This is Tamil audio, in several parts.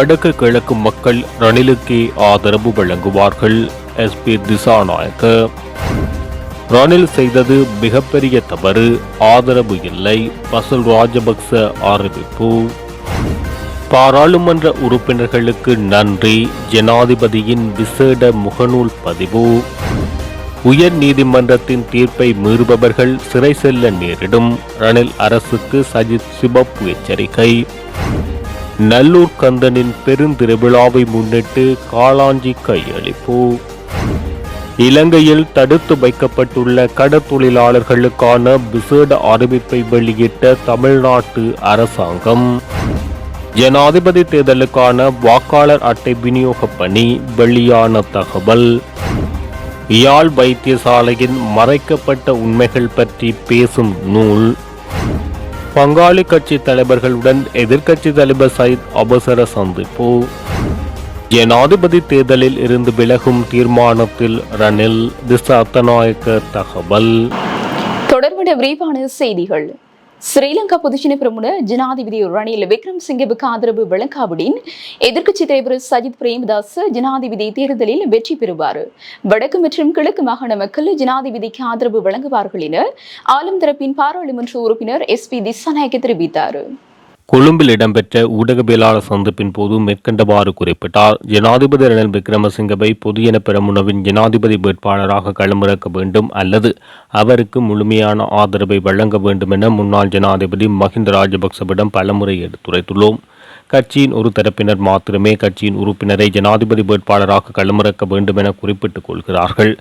வடக்கு கிழக்கு மக்கள் ரணிலுக்கே ஆதரவு வழங்குவார்கள். எஸ்பி திசாநாயக்க. ரணில் செய்தது மிகப்பெரிய தவறு. ஆதரவு இல்லை. பசல் ராஜபக்ச அறிவிப்பு. பாராளுமன்ற உறுப்பினர்களுக்கு நன்றி. ஜனாதிபதியின் விசேட முகநூல் பதிவு. உயர் நீதிமன்றத்தின் தீர்ப்பை மீறுபவர்கள் சிறை செல்ல நேரிடும். ரணில் அரசுக்கு சஜித் சிவப்பு எச்சரிக்கை. நல்லூர் கந்தனின் பெருந்திருவிழாவை முன்னிட்டு காளாஞ்சி கையளிப்பு. இலங்கையில் தடுத்து வைக்கப்பட்டுள்ள கடத்தொழிலாளர்களுக்கான விசேட அறிவிப்பை வெளியிட்ட தமிழ்நாட்டு அரசாங்கம். ஜனாதிபதி தேர்தலுக்கான வாக்காளர் அட்டை விநியோக பணி வெளியான தகவல். யாழ் வைத்தியசாலையின் மறைக்கப்பட்ட உண்மைகள் பற்றி பேசும் நூல். பங்காளி கட்சி தலைவர்களுடன் எதிர்க்கட்சி தலைவர் சயித் அவசர சந்திப்பு. ஜனாதிபதி தேர்தலில் இருந்து விலகும் தீர்மானத்தில் ரணில் திசாத்தநாயக்க தகவல். தொடர்புடைய விரிவான செய்திகள். ஸ்ரீலங்கா பொதுஜன பிரமுன ஜனாதிபதி ரணில் விக்ரம்சிங்கவுக்கு ஆதரவு வழங்காவிடின் எதிர்க்கட்சி தலைவர் சஜித் பிரேமதாஸ் ஜனாதிபதி தேர்தலில் வெற்றி பெறுவார். வடக்கு மற்றும் கிழக்கு மாகாண மக்கள் ஜனாதிபதிக்கு ஆதரவு வழங்குவார்கள் என ஆளும் தரப்பின் பாராளுமன்ற உறுப்பினர் எஸ் பி திசாநாயக்க தெரிவித்தார். கொழும்பில் இடம்பெற்ற ஊடகவியலாளர் சந்திப்பின் போது மேற்கண்டவாறு குறிப்பிட்டார். ஜனாதிபதி ரணில் விக்ரமசிங்கவை பொதுஜன பெரமுனவின் ஜனாதிபதி வேட்பாளராக களமிறக்க வேண்டும் அல்லது அவருக்கு முழுமையான ஆதரவை வழங்க வேண்டும் என முன்னாள் ஜனாதிபதி மஹிந்த ராஜபக்சவிடம் பலமுறை எடுத்துரைத்துள்ளோம். கட்சியின் ஒரு தரப்பினர் மாத்திரமே கட்சியின் உறுப்பினரை ஜனாதிபதி வேட்பாளராக களமிறக்க வேண்டும் என குறிப்பிட்டுக் கொள்கிறார்கள்.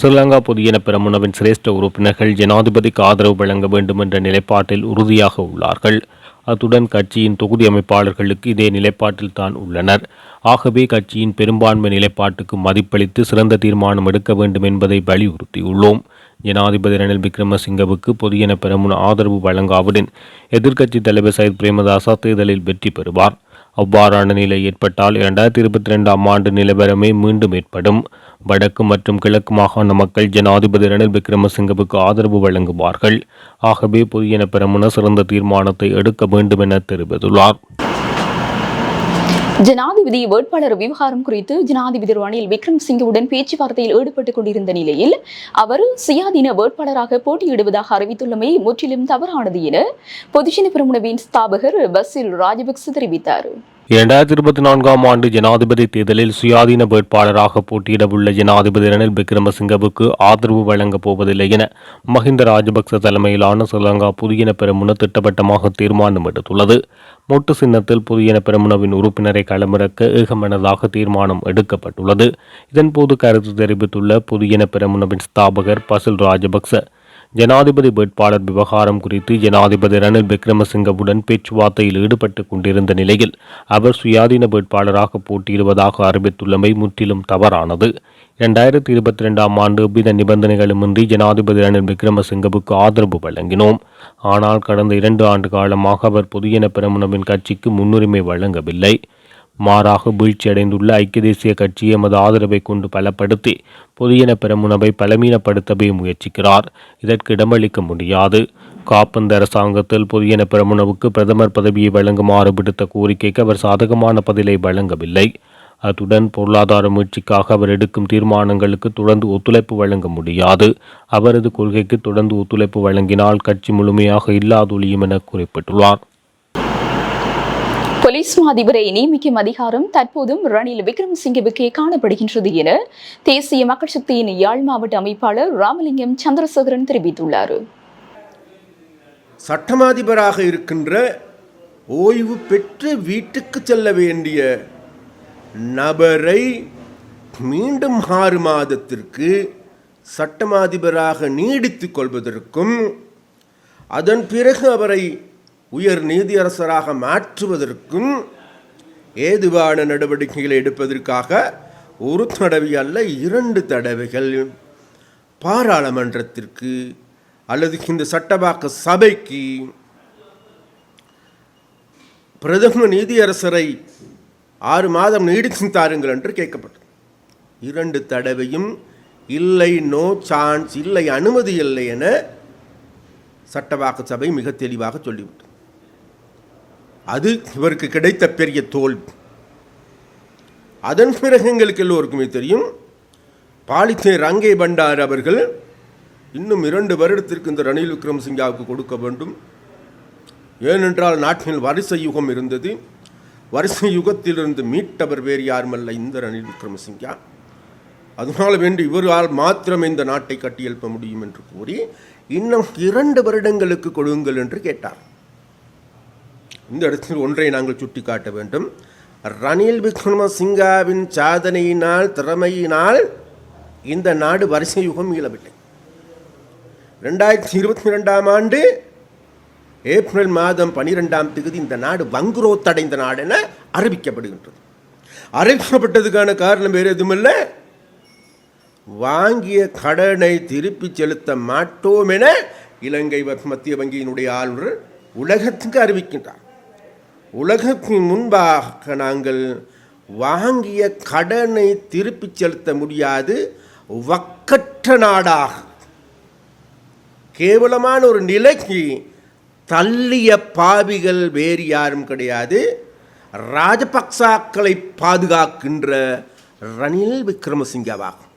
ஸ்ரீலங்கா பொதுஜன பெரமுனவின் சிரேஷ்ட உறுப்பினர்கள் ஜனாதிபதிக்கு ஆதரவு வழங்க வேண்டும் என்ற நிலைப்பாட்டில் உறுதியாக உள்ளார்கள். அத்துடன் கட்சியின் தொகுதி அமைப்பாளர்களுக்கு இதே நிலைப்பாட்டில் தான் உள்ளனர். ஆகவே கட்சியின் பெரும்பான்மை நிலைப்பாட்டுக்கு மதிப்பளித்து சிறந்த தீர்மானம் எடுக்க வேண்டும் என்பதை வலியுறுத்தியுள்ளோம். ஜனாதிபதி ரணில் விக்ரமசிங்கவுக்கு பொதுஜன பெரமுன ஆதரவு வழங்காவுடன் எதிர்க்கட்சி தலைவர் சயித் பிரேமதாசா தேர்தலில் வெற்றி பெறுவார். அவ்வாறான நிலை ஏற்பட்டால் இரண்டாயிரத்தி இருபத்தி ரெண்டாம் ஆண்டு நிலவரமே மீண்டும் ஏற்படும். வடக்கு மற்றும் கிழக்கு மாகாண மக்கள் ஜனாதிபதி ரணில் விக்ரமசிங்கவுக்கு ஆதரவு வழங்குவார்கள். ஆகவே புதியன பெறமுன சிறந்த தீர்மானத்தை எடுக்க வேண்டும் என தெரிவித்துள்ளார். ஜனாதிபதி வேட்பாளர் விவகாரம் குறித்து ஜனாதிபதி ரணில் விக்ரம்சிங்கவுடன் பேச்சுவார்த்தையில் ஈடுபட்டுக் கொண்டிருந்த நிலையில் அவர் சுயாதீன வேட்பாளராக போட்டியிடுவதாக அறிவித்துள்ளமை முற்றிலும் தவறானது என பொதுஜன பிரமுனவின் ஸ்தாபகர் பசில் ராஜபக்ச தெரிவித்தார். இரண்டாயிரத்தி இருபத்தி நான்காம் ஆண்டு ஜனாதிபதி தேர்தலில் சுயாதீன வேட்பாளராக போட்டியிடவுள்ள ஜனாதிபதி ரணில் விக்ரமசிங்கவுக்கு ஆதரவு வழங்கப் போவதில்லை என மஹிந்த ராஜபக்ச தலைமையிலான ஸ்ரீலங்கா புதியன பெருமுன திட்டவட்டமாக தீர்மானம் எடுத்துள்ளது. மொட்டு சின்னத்தில் புதியன பெருமுனவின் உறுப்பினரை களமிறக்க ஏகமனதாக தீர்மானம் எடுக்கப்பட்டுள்ளது. இதன்போது கருத்து தெரிவித்துள்ள புதியன பெருமுனவின் ஸ்தாபகர் பசில் ராஜபக்ச ஜனாதிபதி வேட்பாளர் விவகாரம் குறித்து ஜனாதிபதி ரணில் விக்ரமசிங்கவுடன் பேச்சுவார்த்தையில் ஈடுபட்டு கொண்டிருந்த நிலையில் அவர் சுயாதீன வேட்பாளராக போட்டியிடுவதாக அறிவித்துள்ளமை முற்றிலும் தவறானது. இரண்டாயிரத்தி இருபத்தி ரெண்டாம் ஆண்டு எவ்வித நிபந்தனைகளுமின்றி ஜனாதிபதி ரணில் விக்ரமசிங்கவுக்கு ஆதரவு வழங்கினோம். ஆனால் கடந்த இரண்டு ஆண்டு காலமாக அவர் பொதுஜன பெருமனவின் கட்சிக்கு முன்னுரிமை வழங்கவில்லை. மாறாக வீழ்ச்சியடைந்துள்ள ஐக்கிய தேசிய கட்சி எமது ஆதரவை கொண்டு பலப்படுத்தி பொதுஜன பெருமுனவை பலமீனப்படுத்தவே முயற்சிக்கிறார். இதற்கு இடமளிக்க முடியாது. காப்பந்த அரசாங்கத்தில் பொதுஜன பெரமுனவுக்கு பிரதமர் பதவியை வழங்குமாறு விடுத்த கோரிக்கைக்கு அவர் சாதகமான பதிலை வழங்கவில்லை. அத்துடன் பொருளாதார முயற்சிக்காக அவர் எடுக்கும் தீர்மானங்களுக்கு தொடர்ந்து ஒத்துழைப்பு வழங்க முடியாது. அவரது கொள்கைக்கு தொடர்ந்து ஒத்துழைப்பு வழங்கினால் கட்சி முழுமையாக இல்லாதொழியும் என குறிப்பிட்டுள்ளார். போலீஸ் மா அதிபரை நியமிக்கும் அதிகாரம் தற்போதும் ரணில் விக்ரமசிங்கவுக்கே காணப்படுகின்றது என தேசிய மக்கள் சக்தியின் யாழ் மாவட்ட அமைப்பாளர் ராமலிங்கம் சந்திரசேகரன் தெரிவித்துள்ளார். சட்டமாதிபராக இருக்கின்ற ஓய்வு பெற்று வீட்டுக்கு செல்ல வேண்டிய நபரை மீண்டும் ஆறு மாதத்திற்கு சட்டமாதிபராக நீடித்துக் கொள்வதற்கும் அதன் பிறகு அவரை உயர் நீதியரசராக மாற்றுவதற்கும் ஏதுவான நடவடிக்கைகளை எடுப்பதற்காக ஒரு தடவை அல்ல இரண்டு தடவைகள் பாராளுமன்றத்திற்கு அல்லது இந்த சட்டவாக்க சபைக்கு பிரதம நீதியரசரை ஆறு மாதம் நீடித்து தாருங்கள் என்று கேட்கப்பட்டது. இரண்டு தடவையும் இல்லை நோ சான்ஸ் இல்லை அனுமதி இல்லை என சட்டவாக்க சபை மிக தெளிவாக சொல்லிவிட்டது. அது இவருக்கு கிடைத்த பெரிய தோல்வி. அதன் பிறகு எங்களுக்கு எல்லோருக்குமே தெரியும் பாலித்தே ரங்கே பண்டார் அவர்கள் இன்னும் இரண்டு வருடத்திற்கு இந்த ரணில் விக்ரமசிங்காவுக்கு கொடுக்க வேண்டும். ஏனென்றால் நாட்டில் வரிசை யுகம் இருந்தது. வரிசை யுகத்திலிருந்து மீட்டவர் வேறு யாருமல்ல இந்த ரணில் விக்ரமசிங்கா. அதனால் வேண்டி இவரால் மாத்திரம் இந்த நாட்டை கட்டியெழுப்ப முடியும் என்று கூறி இன்னும் இரண்டு வருடங்களுக்கு கொடுங்கள் என்று கேட்டார். இந்த இடத்தில் ஒன்றை நாங்கள் சுட்டிக்காட்ட வேண்டும். ரணில் விக்ரமசிங்காவின் சாதனையினால் திறமையினால் இந்த நாடு வரிசை யுகம் மீளவில்லை. ரெண்டாயிரத்தி இருபத்தி ரெண்டாம் ஆண்டு ஏப்ரல் மாதம் பனிரெண்டாம் தேதி இந்த நாடு வங்குரோத்தடைந்த நாடு என அறிவிக்கப்படுகின்றது. அறிவிக்கப்பட்டதுக்கான காரணம் வேறு எதுவுமில்லை. வாங்கிய கடனை திருப்பி செலுத்த மாட்டோம் என இலங்கை மத்திய வங்கியினுடைய ஆளுநர் உலகத்துக்கு அறிவிக்கின்றார். உலகத்தின் முன்பாக நாங்கள் வாங்கிய கடனை திருப்பி செலுத்த முடியாது. வக்கற்ற நாடாக. கேவலமான ஒரு நிலைக்கு தள்ளிய பாவிகள் வேறு யாரும் கிடையாது. ராஜபக்சாக்களை பாதுகாக்கின்ற ரணில் விக்ரமசிங்கவாகும்.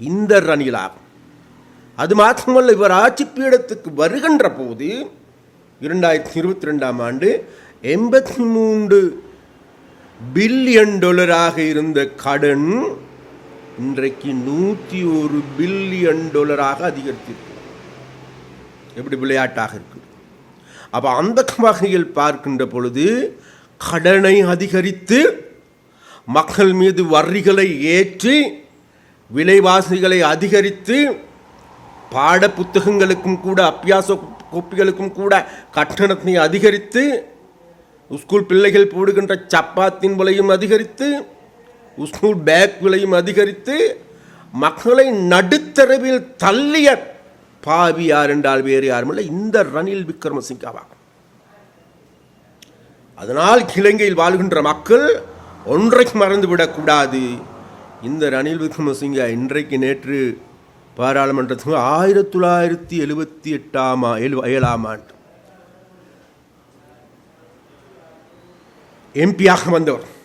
இந்த ரணிலாகும். அது மாத்திரமல்ல இவர் ஆட்சி பீடத்துக்கு வருகின்ற போது இரண்டாயிரத்தி இருபத்தி ரெண்டாம் ஆண்டு எண்பத்தி மூன்று பில்லியன் டாலராக இருந்த கடன் இன்றைக்கு நூற்றி ஒரு பில்லியன் டாலராக அதிகரித்திருக்கு. எப்படி விளையாட்டாக இருக்குது? அப்போ அந்த வகையில் பார்க்கின்ற பொழுது கடனை அதிகரித்து மக்கள் மீது வரிகளை ஏற்றி விலைவாசிகளை அதிகரித்து பாட புத்தகங்களுக்கும் கூட அப்பியாச கோப்பிகளுக்கும் கூட கட்டணத்தை அதிகரித்து ஸ்கூல் பிள்ளைகள் போடுகின்ற சப்பாத்தின் விலையும் அதிகரித்து ஸ்கூல் பேக் விலையும் அதிகரித்து மக்களை நடுத்தரவில் தள்ளிய பாவி யார் என்றால் வேறு யாருமில்லை இந்த ரணில் விக்ரமசிங்காவாகும் அதனால் இலங்கையில் வாழ்கின்ற மக்கள் ஒன்றைக்கு மறந்துவிடக்கூடாது இந்த ரணில் விக்ரமசிங்கா இன்றைக்கு நேற்று பாராளுமன்றத்துக்கு ஆயிரத்தி தொள்ளாயிரத்தி எழுபத்தி எட்டாம் ஏழு ஏழாம் ஆண்டு. எம்பியாக வந்தவர்.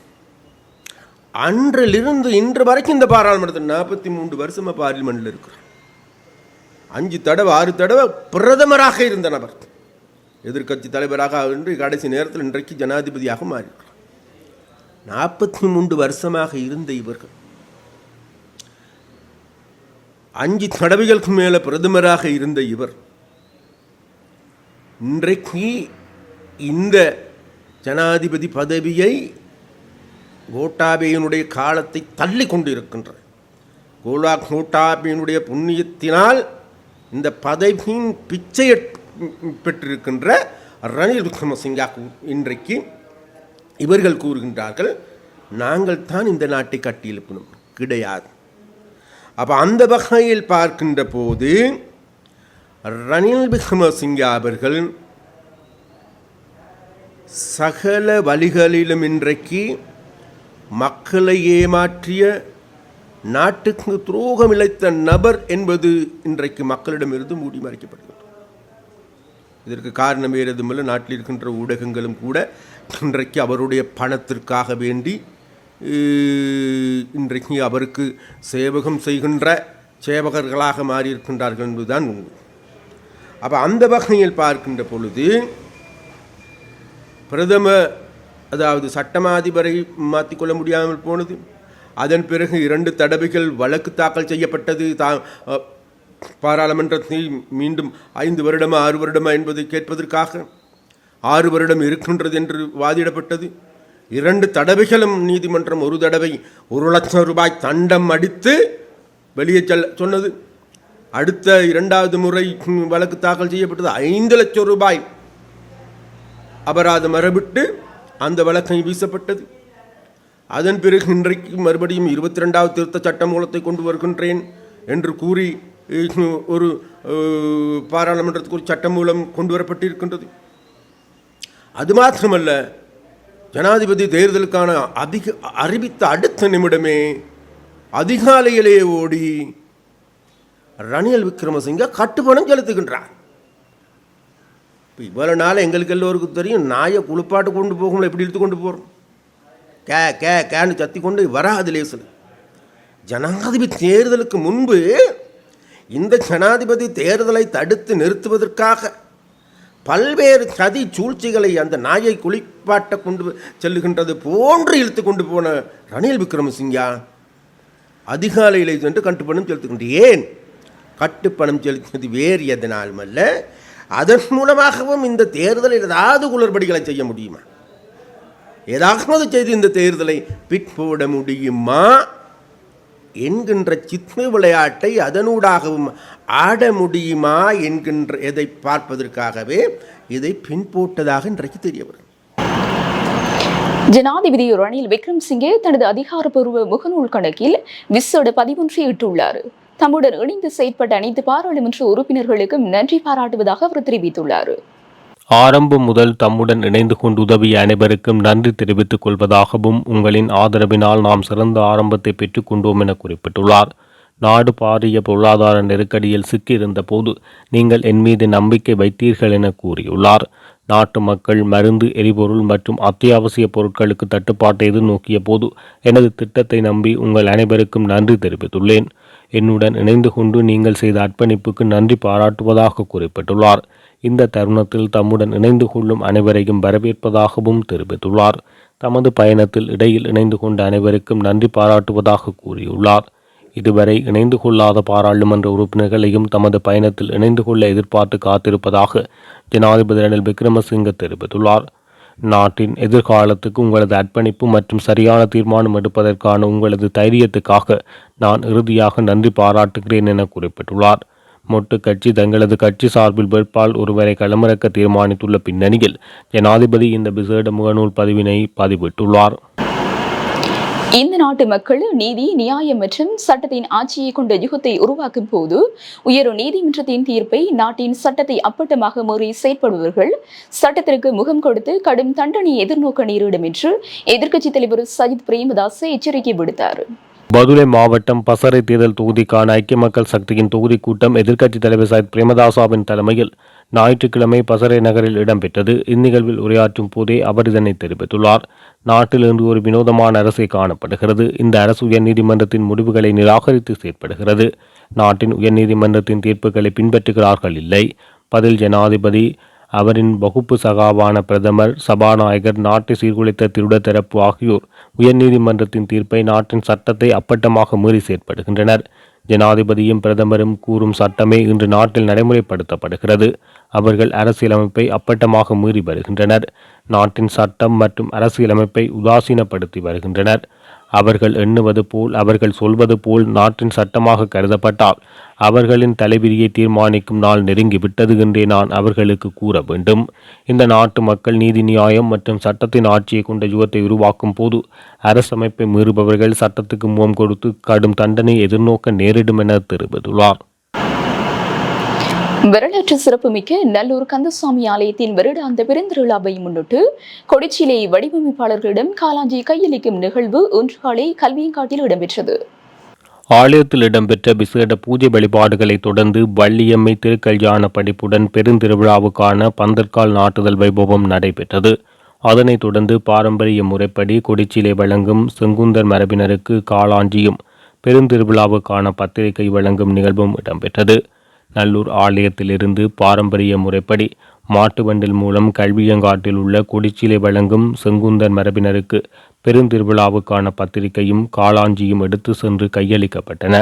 அன்றிலிருந்து இன்று வரைக்கும் இந்த பாராளுமன்றத்தில் நாற்பத்தி மூன்று வருஷமாக பார்லிமெண்ட்டில் இருக்கிறார். அஞ்சு தடவை ஆறு தடவை பிரதமராக இருந்த நபர். எதிர்க்கட்சி தலைவராக இன்று கடைசி நேரத்தில் இன்றைக்கு ஜனாதிபதியாக மாறியிருக்கிறார். நாற்பத்தி மூன்று வருஷமாக இருந்த இவர்கள். அஞ்சு தடவைகளுக்கு மேலே பிரதமராக இருந்த இவர். இன்றைக்கு இந்த ஜனாதிபதி பதவியை கோட்டாபேயினுடைய காலத்தை தள்ளி கொண்டு இருக்கின்ற கோலா கோட்டாபேயினுடைய புண்ணியத்தினால் இந்த பதவியின் பிச்சை பெற்றிருக்கின்ற ரணில் விக்ரமசிங்கா கூ- இன்றைக்கு இவர்கள் கூறுகின்றார்கள் நாங்கள் தான் இந்த நாட்டை கட்டியெழுப்பினோம் கிடையாது. அப்போ அந்த வகையில் பார்க்கின்ற போது ரணில் விக்ரமசிங்கா அவர்கள் சகல வழிகளிலும் இன்றைக்கு மக்களை ஏமாற்றிய நாட்டுக்கு துரோகம் இழைத்த நபர் என்பது இன்றைக்கு மக்களிடமிருந்து மூடி மறைக்கப்படுகிறது. இதற்கு காரணம் ஏறதுமில்ல நாட்டில் இருக்கின்ற ஊடகங்களும் கூட இன்றைக்கு அவருடைய பணத்திற்காக வேண்டி இன்றைக்கு அவருக்கு சேவகம் செய்கின்ற சேவகர்களாக மாறியிருக்கின்றார்கள் என்பதுதான் உண்மை. அப்போ அந்த வகையில் பார்க்கின்ற பொழுது பிரதம அதாவது சட்டமாதிபரை மாற்றிக்கொள்ள முடியாமல் போனது. அதன் பிறகு இரண்டு தடவைகள் வழக்கு தாக்கல் செய்யப்பட்டது. தா பாராளுமன்றத்தில் மீண்டும் ஐந்து வருடமா ஆறு வருடமா என்பதை கேட்பதற்காக ஆறு வருடம் இருக்கின்றது என்று வாதிடப்பட்டது. இரண்டு தடவைகளும் நீதிமன்றம் ஒரு தடவை ஒரு லட்சம் ரூபாய் தண்டம் அடித்து வெளியே செல்ல சொன்னது. அடுத்த இரண்டாவது முறை வழக்கு தாக்கல் செய்யப்பட்டது. ஐந்து லட்சம் ரூபாய் அபராதம் மரபிட்டு அந்த வழக்கை வீசப்பட்டது. அதன் பிறகு இன்றைக்கு மறுபடியும் இருபத்தி ரெண்டாவது திருத்த சட்ட மூலத்தை கொண்டு வருகின்றேன் என்று கூறி ஒரு பாராளுமன்றத்துக்கு ஒரு சட்ட மூலம் கொண்டு வரப்பட்டிருக்கின்றது. அது மாத்திரமல்ல ஜனாதிபதி தேர்தலுக்கான அதிக அறிவித்த அடுத்த நிமிடமே அதிகாலையிலே ஓடி ரணில் விக்ரமசிங்க கட்டுப்பணம் செலுத்துகின்றார். இப்போ இவ்வளோ நாள் எங்களுக்கு எல்லோருக்கும் தெரியும் நாயை குளிப்பாட்டு கொண்டு போகணும் எப்படி இழுத்து கொண்டு போகிறோம் கே கே கேன்னு சத்தி கொண்டு வராது லேசில். ஜனாதிபதி தேர்தலுக்கு முன்பு இந்த ஜனாதிபதி தேர்தலை தடுத்து நிறுத்துவதற்காக பல்வேறு சதி சூழ்ச்சிகளை அந்த நாயை குளிப்பாட்ட கொண்டு செல்லுகின்றது போன்று இழுத்து கொண்டு போன ரணில் விக்ரமசிங்கா அதிகாலையில் சென்று கட்டுப்பணம் செலுத்துகின்ற ஏன் கட்டுப்பணம் செலுத்தியது வேறு எதனாலும் அல்ல அதன் மூலமாகவும் இந்த தேர்தலில் ஏதாவது குளறுபடிகளை செய்ய முடியுமா? ஏதாவது செய்து இந்த தேர்தலை பிற்போட முடியுமா? என்கின்ற சித்ம விளையாட்டை அதனூடாகவும் ஆட முடியுமா என்கின்ற எதை பார்ப்பதற்காகவே இதை பின்போட்டதாக இன்றைக்கு தெரிய வரும். ஜனாதிபதி ரணில் விக்ரம்சிங்கே தனது அதிகாரப்பூர்வ முகநூல் கணக்கில் விசேட பதிவொன்றை இட்டுள்ளார். தம்முடன் இணைந்து செயற்பட்ட அனைத்து பாராளுமன்ற உறுப்பினர்களுக்கும் நன்றி பாராட்டுவதாக அவர் தெரிவித்துள்ளார். ஆரம்பம் முதல் தம்முடன் இணைந்து கொண்டு உதவிய அனைவருக்கும் நன்றி தெரிவித்துக் கொள்வதாகவும் உங்களின் ஆதரவினால் நாம் சிறந்த ஆரம்பத்தை பெற்றுக் கொண்டோம் என குறிப்பிட்டுள்ளார். நாடு பாரிய பொருளாதார நெருக்கடியில் சிக்கியிருந்த போது நீங்கள் என் மீது நம்பிக்கை வைத்தீர்கள் என கூறியுள்ளார். நாட்டு மக்கள் மருந்து எரிபொருள் மற்றும் அத்தியாவசிய பொருட்களுக்கு தட்டுப்பாட்டை எதிர்நோக்கிய போது எனது திட்டத்தை நம்பி உங்கள் அனைவருக்கும் நன்றி தெரிவித்துள்ளேன். என்னுடன் இணைந்து கொண்டு நீங்கள் செய்த அர்ப்பணிப்புக்கு நன்றி பாராட்டுவதாக குறிப்பிட்டுள்ளார். இந்த தருணத்தில் தம்முடன் இணைந்து கொள்ளும் அனைவரையும் வரவேற்பதாகவும் தெரிவித்துள்ளார். தமது பயணத்தில் இடையில் இணைந்து கொண்ட அனைவருக்கும் நன்றி பாராட்டுவதாக கூறியுள்ளார். இதுவரை இணைந்து கொள்ளாத பாராளுமன்ற உறுப்பினர்களையும் தமது பயணத்தில் இணைந்து கொள்ள எதிர்பார்த்து காத்திருப்பதாக ஜனாதிபதி ரணில் விக்ரமசிங்க தெரிவித்துள்ளார். நாட்டின் எதிர்காலத்துக்கு உங்களது அர்ப்பணிப்பு மற்றும் சரியான தீர்மானம் எடுப்பதற்கான உங்களது தைரியத்துக்காக நான் இறுதியாக நன்றி பாராட்டுகிறேன் என குறிப்பிட்டுள்ளார். மொட்டு கட்சி தங்களது கட்சி சார்பில் வேட்பால் ஒருவரை களமிறக்க தீர்மானித்துள்ள பின்னணியில் ஜனாதிபதி இந்த விசேட முகநூல் பதிவினை பதிவிட்டுள்ளார். இந்த நாட்டு மக்கள் நீதி நியாயம் மற்றும் சட்டத்தின் ஆட்சியை கொண்ட யுகத்தை உருவாக்கும் போது உயர் நீதிமன்றத்தின் தீர்ப்பை நாட்டின் சட்டத்தை அப்பட்டமாக முறை செயற்படுபவர்கள் சட்டத்திற்கு முகம் கொடுத்து கடும் தண்டனை எதிர்நோக்க நேரிடும் என்று எதிர்க்கட்சித் தலைவர் சஜித் பிரேமதாஸ் எச்சரிக்கை விடுத்தார். பதுளை மாவட்டம் பசறை தேர்தல் தொகுதிக்கான ஐக்கிய மக்கள் சக்தியின் தொகுதி கூட்டம் எதிர்க்கட்சித் தலைவர் சஜித் பிரேமதாசாவின் தலைமையில் ஞாயிற்றுக்கிழமை பசறை நகரில் இடம்பெற்றது. இந்நிகழ்வில் உரையாற்றும் போதே அவர் இதனை தெரிவித்துள்ளார். நாட்டில் இன்று ஒரு வினோதமான அரசை காணப்படுகிறது. இந்த அரசு உயர்நீதிமன்றத்தின் முடிவுகளை நிராகரித்து செயற்படுகிறது. நாட்டின் உயர்நீதிமன்றத்தின் தீர்ப்புகளை பின்பற்றுகிறார்கள் இல்லை. பதில் ஜனாதிபதி அவரின் வகுப்பு சகாவான பிரதமர் சபாநாயகர் நாட்டை சீர்குலைத்த திருட தரப்பு ஆகியோர் உயர்நீதிமன்றத்தின் தீர்ப்பை நாட்டின் சட்டத்தை அப்பட்டமாக மீறி செயற்படுகின்றனர். ஜனாதிபதியும் பிரதமரும் கூறும் சட்டமே இன்று நாட்டில் நடைமுறைப்படுத்தப்படுகிறது. அவர்கள் அரசியலமைப்பை அப்பட்டமாக மீறி வருகின்றனர். நாட்டின் சட்டம் மற்றும் அரசியலமைப்பை உதாசீனப்படுத்தி வருகின்றனர். அவர்கள் எண்ணுவது போல் அவர்கள் சொல்வது போல் நாட்டின் சட்டமாக கருதப்பட்டால் அவர்களின் தலைவிதியை தீர்மானிக்கும் நாள் நெருங்கிவிட்டது என்றே நான் அவர்களுக்கு கூற வேண்டும். இந்த நாட்டு மக்கள் நீதி நியாயம் மற்றும் சட்டத்தின் ஆட்சியை கொண்ட யுகத்தை உருவாக்கும் போது அரசமைப்பை மீறுபவர்கள் சட்டத்துக்கு முகம் கொடுத்து கடும் தண்டனை எதிர்நோக்க நேரிடும் என தெரிவித்துள்ளார். வரலாற்று சிறப்புமிக்க நல்லூர் கந்தசுவாமி ஆலயத்தின் வருடாந்த பெருந்திருவிழாவை முன்னிட்டு கொடிச்சிலை வடிவமைப்பாளர்களிடம் காலாஞ்சி கையளிக்கும் நிகழ்வு ஒன்று காலை கல்வியங்காட்டில் இடம்பெற்றது. ஆலயத்தில் இடம்பெற்ற விசேட பூஜை வழிபாடுகளை தொடர்ந்து வள்ளியம்மை திருக்கல்யாண படிப்புடன் பெருந்திருவிழாவுக்கான பந்தற்கால் நாட்டுதல் வைபவம் நடைபெற்றது. அதனைத் தொடர்ந்து பாரம்பரிய முறைப்படி கொடிச்சிலை வழங்கும் செங்குந்தர் மரபினருக்கு காளாஞ்சியும் பெருந்திருவிழாவுக்கான பத்திரிகை வழங்கும் நிகழ்வும் இடம்பெற்றது. நல்லூர் ஆலயத்திலிருந்து பாரம்பரிய முறைப்படி மாட்டு வண்டில் மூலம் கல்வியங்காட்டில் உள்ள கொடிச்சிலை வழங்கும் செங்குந்தர் மரபினருக்கு பெருந்திருவிழாவுக்கான பத்திரிகையும் காளாஞ்சியும் எடுத்து சென்று கையளிக்கப்பட்டன.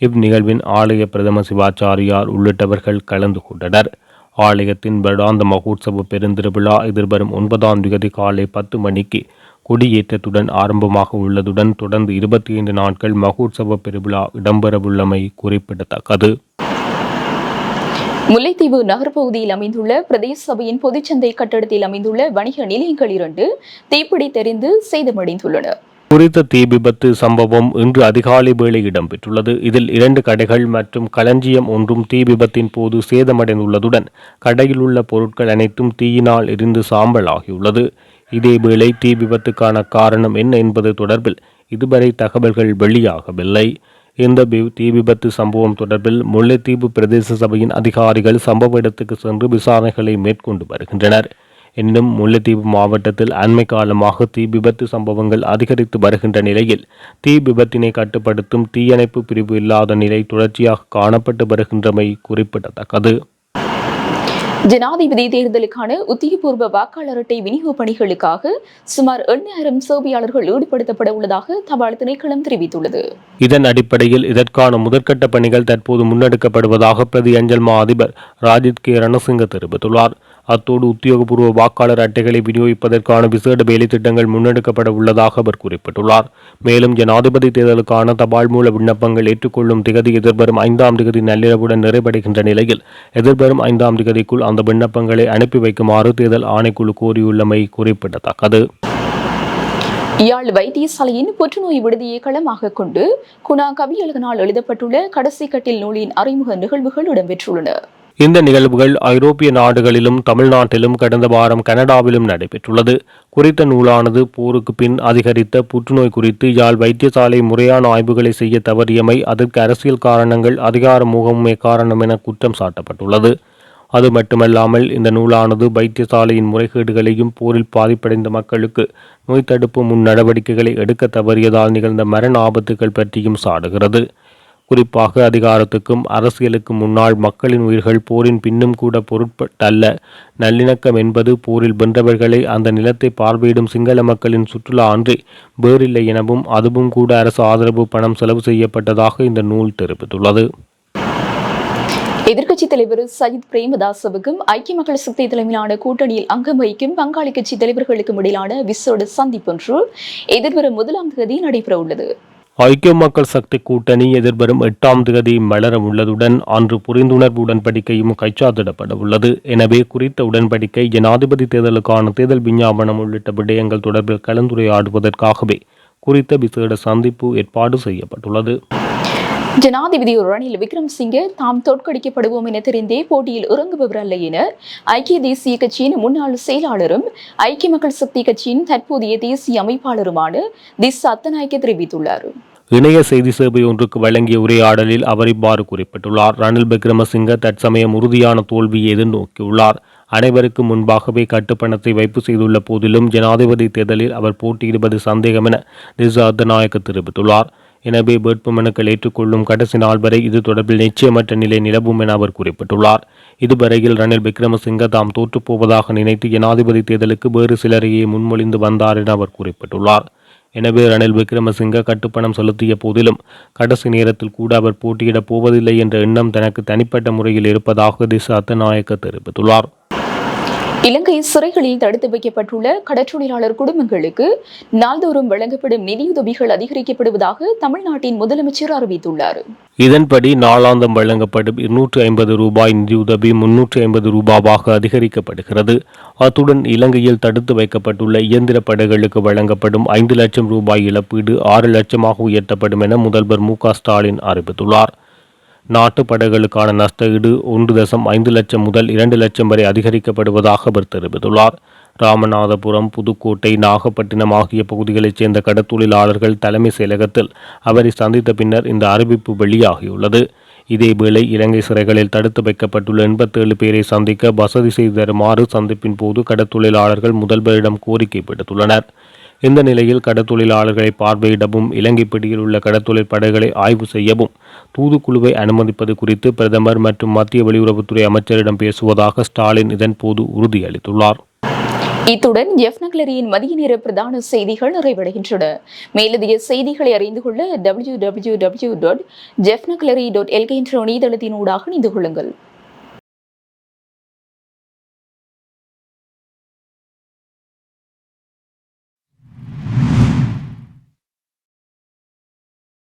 இந்நிகழ்வின் ஆலய பிரதம சிவாச்சாரியார் உள்ளிட்டவர்கள் கலந்து கொண்டனர். ஆலயத்தின் வருடாந்த மகோத்சவ பெருந்திருவிழா எதிர்வரும் ஒன்பதாம் தேதி காலை பத்து மணிக்கு கொடியேற்றத்துடன் ஆரம்பமாக உள்ளதுடன் தொடர்ந்து இருபத்தி ஐந்து நாட்கள் மகோத்சவ பெருவிழா இடம்பெறவுள்ளமை குறிப்பிடத்தக்கது. முல்லைத்தீவு நகர்ப்பகுதியில் அமைந்துள்ள பிரதேச சபையின் பொதுச்சந்தை கட்டடத்தில் அமைந்துள்ள வணிக நிலையங்கள் இரண்டு தீப்பிடித்தெறிந்து சேதமடைந்துள்ளன. குறித்த தீ விபத்து சம்பவம் இன்று அதிகாலை வேளை இடம்பெற்றுள்ளது. இதில் இரண்டு கடைகள் மற்றும் களஞ்சியம் ஒன்றும் தீ விபத்தின் போது சேதமடைந்துள்ளதுடன் கடையில் உள்ள பொருட்கள் அனைத்தும் தீயினால் எரிந்து சாம்பல் ஆகியுள்ளது இதேவேளை தீ விபத்துக்கான காரணம் என்ன என்பது தொடர்பில் இதுவரை தகவல்கள் வெளியாகவில்லை. இந்த தீ விபத்து சம்பவம் தொடர்பில் முல்லைத்தீவு பிரதேச சபையின் அதிகாரிகள் சம்பவ இடத்துக்கு சென்று விசாரணைகளை மேற்கொண்டு வருகின்றனர். எனினும் முல்லைத்தீவு மாவட்டத்தில் அண்மை காலமாக தீ விபத்து சம்பவங்கள் அதிகரித்து வருகின்ற நிலையில் தீ விபத்தினை கட்டுப்படுத்தும் தீயணைப்பு பிரிவு இல்லாத நிலை தொடர்ச்சியாக காணப்பட்டு வருகின்றமை குறிப்பிடத்தக்கது. ஜனாதிபதி தேர்தலுக்கான உத்தியபூர்வ வாக்காளர் அட்டை விநியோக பணிகளுக்காக சுமார் எண்ணாயிரம் சேவையாளர்கள் ஈடுபடுத்தப்பட உள்ளதாக தபால் திணைக்களம் தெரிவித்துள்ளது. இதன் அடிப்படையில் இதற்கான முதற்கட்ட பணிகள் தற்போது முன்னெடுக்கப்படுவதாக பிரதி அஞ்சல் மா அதிபர் ராஜித் கே ரணசிங்க தெரிவித்துள்ளார். அத்தோடு உத்தியோகபூர்வ வாக்காளர் அட்டைகளை விநியோகிப்பதற்கான விசேட வேலை திட்டங்கள் முன்னெடுக்கப்பட உள்ளதாக அவர் குறிப்பிட்டுள்ளார். மேலும் ஜனாதிபதி தேர்தலுக்கான தபால் மூல விண்ணப்பங்கள் ஏற்றுக்கொள்ளும் திகதி எதிர்வரும் ஐந்தாம் திகதி நள்ளிரவுடன் நிறைவடைகின்ற நிலையில் எதிர்வரும் ஐந்தாம் திகதிக்குள் அந்த விண்ணப்பங்களை அனுப்பி வைக்குமாறு தேர்தல் ஆணைக்குழு கோரியுள்ளமை குறிப்பிடத்தக்கது. யாழ் வைத்தியசாலையின் புற்றுநோய் விடுதியை களமாக கொண்டு குணா கவியழகனால் எழுதப்பட்டுள்ள கடைசி கட்டில் நூலின் அறிமுக நிகழ்வுகள் இடம்பெற்றுள்ளன. இந்த நிகழ்வுகள் ஐரோப்பிய நாடுகளிலும் தமிழ்நாட்டிலும் கடந்த வாரம் கனடாவிலும் நடைபெற்றுள்ளது. குறித்த நூலானது போருக்கு பின் அதிகரித்த புற்றுநோய் குறித்து யாழ் வைத்தியசாலை முறையான ஆய்வுகளை செய்ய தவறியமை அதற்கு அரசியல் காரணங்கள் அதிகார முகமுமே காரணம் என குற்றம் சாட்டப்பட்டுள்ளது. அது மட்டுமல்லாமல் இந்த நூலானது வைத்தியசாலையின் முறைகேடுகளையும் போரில் பாதிப்படைந்த மக்களுக்கு நோய் தடுப்பு முன் நடவடிக்கைகளை எடுக்க தவறியதால் நிகழ்ந்த மரண ஆபத்துகள் பற்றியும் சாடுகிறது. குறிப்பாக அதிகாரத்துக்கும் அரசியலுக்கும் முன்னால் மக்களின் உயிர்கள் போரின் பின்னும் கூட பொருட்பட்டல்ல. நல்லிணக்கம் என்பது போரில் வென்றவர்களை அந்த நிலத்தை பார்வையிடும் சிங்கள மக்களின் சுற்றுலா அன்றி வேறில்லை எனவும் அதுவும் கூட அரசு ஆதரவு பணம் செலவு செய்யப்பட்டதாக இந்த நூல் தெரிவித்துள்ளது. எதிர்க்கட்சித் தலைவர் சஜித் பிரேமதாசவுக்கும் ஐக்கிய மக்கள் சக்தி தலைமையிலான கூட்டணியில் அங்கம் வகிக்கும் பங்காளி கட்சி தலைவர்களுக்கும் இடையிலான விசேட சந்திப்பொன்று எதிர்வரும் முதலாம் தேதி நடைபெற உள்ளது ஐக்கிய மக்கள் சக்தி கூட்டணி எதிர்வரும் எட்டாம் தேதி மலர உள்ளதுடன் அன்று புரிந்துணர்வு உடன்படிக்கையும் கைச்சாத்திடப்பட உள்ளது எனவே குறித்த உடன்படிக்கை ஜனாதிபதி தேர்தலுக்கான தேர்தல் விஞ்ஞாபனம் உள்ளிட்ட விடயங்கள் தொடர்பில் கலந்துரையாடுவதற்காகவே குறித்த விசேட சந்திப்பு ஏற்பாடு செய்யப்பட்டுள்ளது. ஜனாதிபதி ரணில் விக்ரம்சிங்கே தாம் தோற்கடிக்கப்படுவோம் என தெரிந்தே போட்டியில் இறங்குபவர் அல்ல என ஐக்கிய தேசிய கட்சியின் முன்னாள் செயலாளரும் ஐக்கிய மக்கள் சக்தி கட்சியின் தற்போதைய தேசிய அமைப்பாளருமான திஸ் அத்தநாயக்க தெரிவித்துள்ளார். இணைய செய்தி சேவை ஒன்றுக்கு வழங்கிய உரையாடலில் அவர் இவ்வாறு குறிப்பிட்டுள்ளார். ரணில் விக்ரமசிங்க தற்சமயம் உறுதியான தோல்வியை எதிர்நோக்கியுள்ளார் அனைவருக்கு முன்பாகவே கட்டுப்பணத்தை வைப்பு செய்துள்ள போதிலும் ஜனாதிபதி தேர்தலில் அவர் போட்டியிடுவது சந்தேகம் என திசா அத்தநாயக்க தெரிவித்துள்ளார். எனவே வேட்புமனுக்கள் ஏற்றுக்கொள்ளும் கடைசி நாள் வரை இது தொடர்பில் நிச்சயமற்ற நிலை நிலவும் என அவர் குறிப்பிட்டுள்ளார். இதுவரையில் ரணில் விக்ரமசிங்க தாம் தோற்றுப்போவதாக நினைத்து ஜனாதிபதி தேர்தலுக்கு வேறு சிலரையே முன்மொழிந்து வந்தார் என அவர் குறிப்பிட்டுள்ளார். எனவே ரணில் விக்ரமசிங்க கட்டுப்பணம் செலுத்திய போதிலும் கடைசி நேரத்தில் கூட அவர் போட்டியிடப் போவதில்லை என்ற எண்ணம் தனக்கு தனிப்பட்ட முறையில் இருப்பதாக திசா அத்தநாயக்க தெரிவித்துள்ளார். இலங்கை சிறைகளில் தடுத்து வைக்கப்பட்டுள்ள கடற்றொழிலாளர் குடும்பங்களுக்கு நாள்தோறும் வழங்கப்படும் நிதியுதவிகள் அதிகரிக்கப்படுவதாக தமிழ்நாட்டின் முதலமைச்சர் அறிவித்துள்ளார். இதன்படி நாளாந்தம் வழங்கப்படும் இருநூற்று ஐம்பது ரூபாய் நிதியுதவி முன்னூற்று ஐம்பது ரூபாவாக அதிகரிக்கப்படுகிறது. அத்துடன் இலங்கையில் தடுத்து வைக்கப்பட்டுள்ள இயந்திர படைகளுக்கு வழங்கப்படும் ஐந்து லட்சம் ரூபாய் இழப்பீடு ஆறு லட்சமாக உயர்த்தப்படும் என முதல்வர் மு க ஸ்டாலின் அறிவித்துள்ளார். நாட்டு படைகளுக்கான நஷ்டஈடு ஒன்று தசம் ஐந்து லட்சம் முதல் இரண்டு லட்சம் வரை அதிகரிக்கப்படுவதாக அவர் தெரிவித்துள்ளார். ராமநாதபுரம் புதுக்கோட்டை நாகப்பட்டினம் ஆகிய பகுதிகளைச் சேர்ந்த கடத்தொழிலாளர்கள் தலைமை செயலகத்தில் அவரை சந்தித்த பின்னர் இந்த அறிவிப்பு வெளியாகியுள்ளது. இதேவேளை இலங்கை சிறைகளில் தடுத்து வைக்கப்பட்டுள்ள எண்பத்தேழு பேரை சந்திக்க வசதி செய்து தருமாறு சந்திப்பின் போது கடத்தொழிலாளர்கள் முதல்வரிடம் கோரிக்கை விடுத்துள்ளனர். இந்த நிலையில் கடத்தொழிலாளர்களை பார்வையிடவும் இலங்கை பிடியில் உள்ள கடத்தொழில் படைகளை ஆய்வு செய்யவும் தூதுக்குழுவை அனுமதிப்பது குறித்து பிரதமர் மற்றும் மத்திய வெளியுறவுத்துறை அமைச்சரிடம் பேசுவதாக ஸ்டாலின் இதன்போது உறுதியளித்துள்ளார். இத்துடன் எஃப் நக்லரியின் மதிய நேர பிரதான செய்திகள் நிறைவடைகின்றன. மேலதிக செய்திகளை அறிந்து கொள்ள டபிள்யூ டபிள்யூ டபிள்யூ டாட் ஜெஃப் நக்லரி டாட் எல்கே என்ற இணையதளத்தினூடாக இணைந்து கொள்ளுங்கள்.